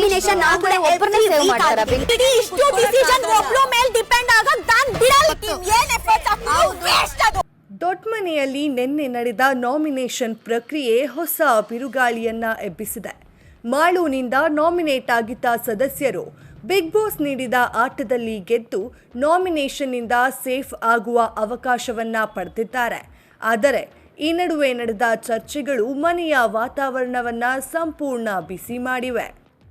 Nomination ನಾವು ಕೂಡ ಒಬ್ಬರನ್ನೇ save ಮಾಡ್ತಾರ. ಬಿಡಿ ಇಷ್ಟು ಡಿಸಿಷನ್ ಒಬ್ಳು ಮೇಲ್ ಡಿಪೆಂಡ್ ಆಗ ದಾನ್ ಬಿಡಲ್ ಟೀಮ್ ಏನ್ ಎಫರ್ಟ್ ಹಾಕಿದ್ರು ವೇಸ್ಟ್ ಅದು. ದೊಡ್ಮನೆಯಲ್ಲಿ ನಿನ್ನೆ ನಡೆದ ನಾಮಿನೇಷನ್ ಪ್ರಕ್ರಿಯೆ ಹೊಸ ಬಿರುಗಾಳಿಯನ್ನ ಎಬ್ಬಿಸಿದೆ. ಮಾಳೂನಿಂದ ನಾಮಿನೇಟ್ ಆಗಿದ್ದ ಸದಸ್ಯರು ಬಿಗ್ ಬಾಸ್ ನೀಡಿದ ಆಟದಲ್ಲಿ ಗೆದ್ದು ನಾಮಿನೇಷನ್ನಿಂದ ಸೇಫ್ ಆಗುವ ಅವಕಾಶವನ್ನ ಪಡೆದಿದ್ದಾರೆ. ಆದರೆ ಈ ನಡುವೆ ನಡೆದ ಚರ್ಚೆಗಳು ಮನೆಯ ವಾತಾವರಣವನ್ನ ಸಂಪೂರ್ಣ ಬಿಸಿ ಮಾಡಿವೆ.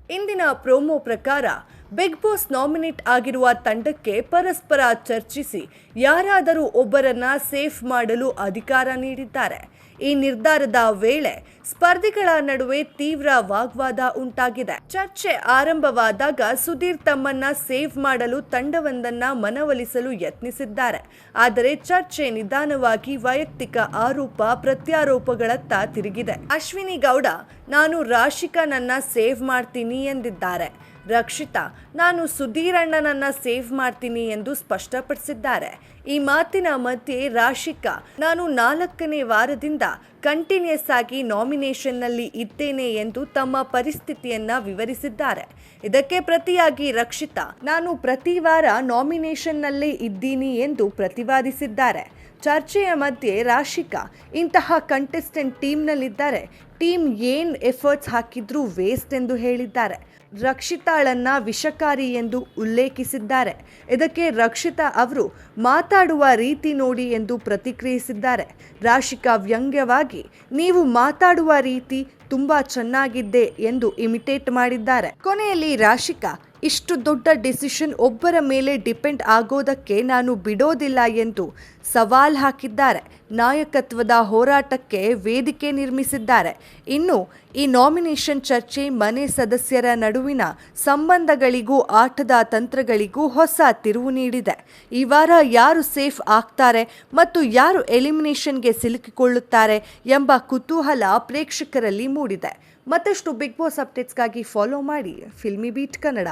ಇಂದಿನ ಪ್ರೋಮೋ ಪ್ರಕಾರ ಬಿಗ್ ಬಾಸ್ ನಾಮಿನೇಟ್ ಆಗಿರುವ ತಂಡಕ್ಕೆ ಪರಸ್ಪರ ಚರ್ಚಿಸಿ ಯಾರಾದರೂ ಒಬ್ಬರನ್ನ ಸೇಫ್ ಮಾಡಲು ಅಧಿಕಾರ ನೀಡಿದ್ದಾರೆ. ಈ ನಿರ್ಧಾರದ ವೇಳೆ ಸ್ಪರ್ಧಿಗಳ ನಡುವೆ ತೀವ್ರ ವಾಗ್ವಾದ ಉಂಟಾಗಿದೆ. ಚರ್ಚೆ ಆರಂಭವಾದಾಗ ಸುಧೀರ್ ತಮ್ಮನ್ನ ಸೇವ್ ಮಾಡಲು ತಂಡವೊಂದನ್ನ ಮನವೊಲಿಸಲು ಯತ್ನಿಸಿದ್ದಾರೆ. ಆದರೆ ಚರ್ಚೆ ನಿಧಾನವಾಗಿ ವೈಯಕ್ತಿಕ ಆರೋಪ, ಪ್ರತ್ಯಾರೋಪಗಳತ್ತ ತಿರುಗಿದೆ. ಅಶ್ವಿನಿ ಗೌಡ, ನಾನು ರಾಶಿಕಾ ನನ್ನ ಸೇವ್ ಮಾಡ್ತೀನಿ ಎಂದಿದ್ದಾರೆ. ರಕ್ಷಿತಾ, ನಾನು ಸುಧೀರಣ್ಣನನ್ನ ಸೇವ್ ಮಾಡ್ತೀನಿ ಎಂದು ಸ್ಪಷ್ಟಪಡಿಸಿದ್ದಾರೆ. ಈ ಮಾತಿನ ಮಧ್ಯೆ ರಾಶಿಕಾ, ನಾನು ನಾಲ್ಕನೇ ವಾರದಿಂದ ಕಂಟಿನ್ಯೂಸ್ ಆಗಿ ನಾಮಿನೇಷನ್ನಲ್ಲಿ ಇದ್ದೇನೆ ಎಂದು ತಮ್ಮ ಪರಿಸ್ಥಿತಿಯನ್ನ ವಿವರಿಸಿದ್ದಾರೆ. ಇದಕ್ಕೆ ಪ್ರತಿಯಾಗಿ ರಕ್ಷಿತಾ, ನಾನು ಪ್ರತಿ ವಾರ ನಾಮಿನೇಷನ್ನಲ್ಲೇ ಇದ್ದೀನಿ ಎಂದು ಪ್ರತಿವಾದಿಸಿದ್ದಾರೆ. ಚರ್ಚೆಯ ಮಧ್ಯೆ ರಾಶಿಕಾ, ಇಂತಹ ಕಂಟೆಸ್ಟೆಂಟ್ ಟೀಮ್ನಲ್ಲಿದ್ದಾರೆ ಟೀಮ್ ಏನ್ ಎಫರ್ಟ್ಸ್ ಹಾಕಿದ್ರೂ ವೇಸ್ಟ್ ಎಂದು ಹೇಳಿದ್ದಾರೆ. ರಕ್ಷಿತಾಳನ್ನ ವಿಷಕಾರಿ ಎಂದು ಉಲ್ಲೇಖಿಸಿದ್ದಾರೆ. ಇದಕ್ಕೆ ರಕ್ಷಿತಾ ಅವರು ಮಾತಾಡುವ ರೀತಿ ನೋಡಿ ಎಂದು ಪ್ರತಿಕ್ರಿಯಿಸಿದ್ದಾರೆ. ರಾಶಿಕಾ ವ್ಯಂಗ್ಯವಾಗಿ, ನೀವು ಮಾತಾಡುವ ರೀತಿ ತುಂಬಾ ಚೆನ್ನಾಗಿದ್ದೆ ಎಂದು ಇಮಿಟೇಟ್ ಮಾಡಿದ್ದಾರೆ. ಕೊನೆಯಲ್ಲಿ ರಾಶಿಕಾ ಇಷ್ಟು ದೊಡ್ಡ ಡಿಸಿಷನ್ ಒಬ್ಬರ ಮೇಲೆ ಡಿಪೆಂಡ್ ಆಗೋದಕ್ಕೆ ನಾನು ಬಿಡೋದಿಲ್ಲ ಎಂದು ಸವಾಲ್ ಹಾಕಿದ್ದಾರೆ. ನಾಯಕತ್ವದ ಹೋರಾಟಕ್ಕೆ ವೇದಿಕೆ ನಿರ್ಮಿಸಿದ್ದಾರೆ. ಇನ್ನು ಈ ನಾಮಿನೇಷನ್ ಚರ್ಚೆ ಮನೆ ಸದಸ್ಯರ ನಡುವಿನ ಸಂಬಂಧಗಳಿಗೂ ಆಟದ ತಂತ್ರಗಳಿಗೂ ಹೊಸ ತಿರುವು ನೀಡಿದೆ. ಈ ವಾರ ಯಾರು ಸೇಫ್ ಆಗ್ತಾರೆ ಮತ್ತು ಯಾರು ಎಲಿಮಿನೇಷನ್ಗೆ ಸಿಲುಕಿಕೊಳ್ಳುತ್ತಾರೆ ಎಂಬ ಕುತೂಹಲ ಪ್ರೇಕ್ಷಕರಲ್ಲಿ ಮೂಡಿದೆ. ಮತ್ತಷ್ಟು ಬಿಗ್ ಬಾಸ್ ಅಪ್ಡೇಟ್ಸ್ಗಾಗಿ ಫಾಲೋ ಮಾಡಿ. Filmy beet Kannada.